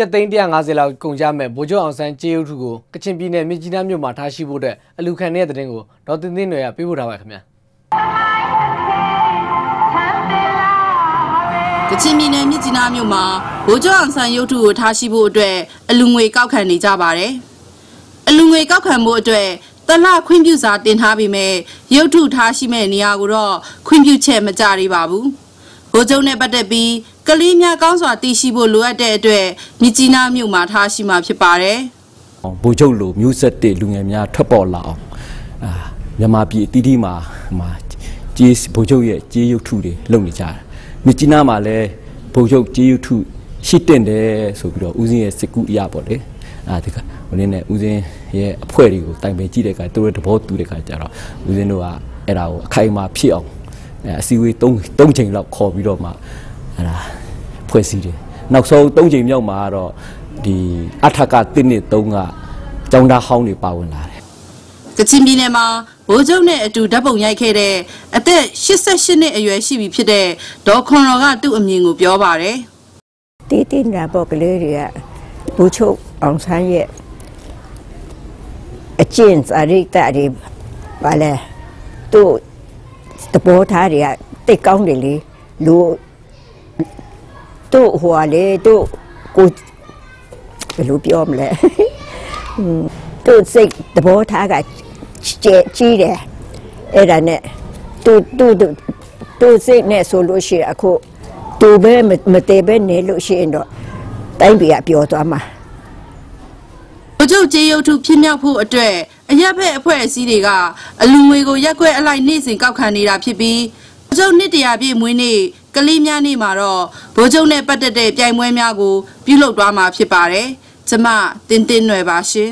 ကျပ်သိန်း150လောက်ကုန်ကြမဲ့ဗိုလ်ချုပ်အောင်ဆန်းကြေးရုပ်ထုကိုကချင်ပြည်နယ်မြစ်ကြီးနားမြို့မှာထားရှိဖို့အတွက်အလူခံတဲ့တဲ့တင်ကိုဒေါ်တင်တင်တွေကပေးပို့ထားပါခင်ဗျာကချင်ပြည်နယ်မြစ်ကြီးနားမြို့မှာဗိုလ်ချုပ်အောင်ဆန်းရုပ်ထုကိုထားရှိဖို့အတွက်အလူငွေကောက်ခံနေကြပါတယ်။အလူငွေကောက်ခံဖို့အတွက်တလခွင့်ပြုစာတင်ထားပေမဲ့ရုပ်ထုထားရှိမဲ့နေရာကိုတော့ခွင့်ပြုချက်မကြသေးပါဘူး။ဗိုလ်ချုပ်နဲ့ပတ်သက်ပြီး ကလေးများကောင်းစွာတည်ရှိဖို့လိုအပ်တဲ့အတွက်မြစ်ကြီးနားမြို့မှာထားရှိမှာဖြစ်ပါတယ်။ဗိုလ်ချုပ်လိုမျိုးဆက်တဲ့လူငယ်များထွက်ပေါ်လာအောင်အာမြန်မာပြည်အတီးတီးမှာမှာကြေးဗိုလ်ချုပ်ရဲ့ကြေးရုပ်ထုတွေလုပ်နေကြတယ်မြစ်ကြီးနားမှာလည်းဗိုလ်ချုပ်ကြေးရုပ်ထုရှိတင်တယ်ဆိုပြီးတော့ဦးစင်းရဲ့စစ်ကူအရာပေါ့လေအာဒီကဟိုနေ့နဲ့ဦးစင်းရဲ့အဖွဲ့တွေကိုတိုင်ပင်ကြည့်တဲ့အခါသူတို့သဘောတူတဲ့အခါကျတော့ဦးစင်းတို့ကအဲ့ဒါကိုအခိုင်အမာဖြစ်အောင်အဲအစည်းအဝေး၃၃ချိန်လောက်ခေါ်ပြီးတော့မှအဲ့ဒါ ဖွဲ့စည်းတယ်နောက်ဆုံး၃ချိန်မြောက်မှာကတော့ဒီအထက်က1နှစ်3ကကျောင်းသားဟောင်းတွေပါဝင်လာတယ်ကချင်ပြည်နယ်မှာဗိုလ်ချုပ်နဲ့အတူဓာတ်ပုံရိုက်ခဲ့တဲ့အသက်88နှစ်အရွယ်ရှိပြီဖြစ်တဲ့ဒေါ်ခွန်တော်ကသူ့အမြင်ကိုပြောပါတယ်တီးတင်းတာပေါ့ကလေးတွေကဘူချုပ်အောင်ဆန်းရဲ့အကျင့်စာရိတ္တတွေဘာလဲသူ့တဘောထားတွေကတိတ်ကောင်းတယ်လေလူ သူ့ဟိုကလေသူ့ကိုဘယ်လိုပြောမလဲဟွန်းသူ့စိတ်တဘောထားကကျဲကြီးတယ်အဲ့ဒါနဲ့သူသူသူစိတ်နဲ့ဆိုလို့ရှိရင်အခုသူပဲမမတည်ပဲနေလို့ရှိရင်တော့တိုင်းပြည်ကပျော်သွားမှာဗိုလ်ချုပ်ကျေးရုပ်ထုဖြစ်မြောက်ဖို့အတွက်အရက်ဖက်အဖွဲ့အစည်းတွေကအလူငွေကိုရက်ွက်အလိုက်နေ့စဉ်ကောက်ခံနေတာဖြစ်ပြီးဗိုလ်ချုပ်နှစ်တရာပြည့်မွေးနေ့ ကလေးများနေ့မှာတော့ဗိုလ်ချုပ်နဲ့ပတ်သက်တဲ့ပြိုင်ပွဲများကို ပြုလုပ်သွားမှာဖြစ်ပါတယ်ကျမတင်တင်နွယ်ပါရှင်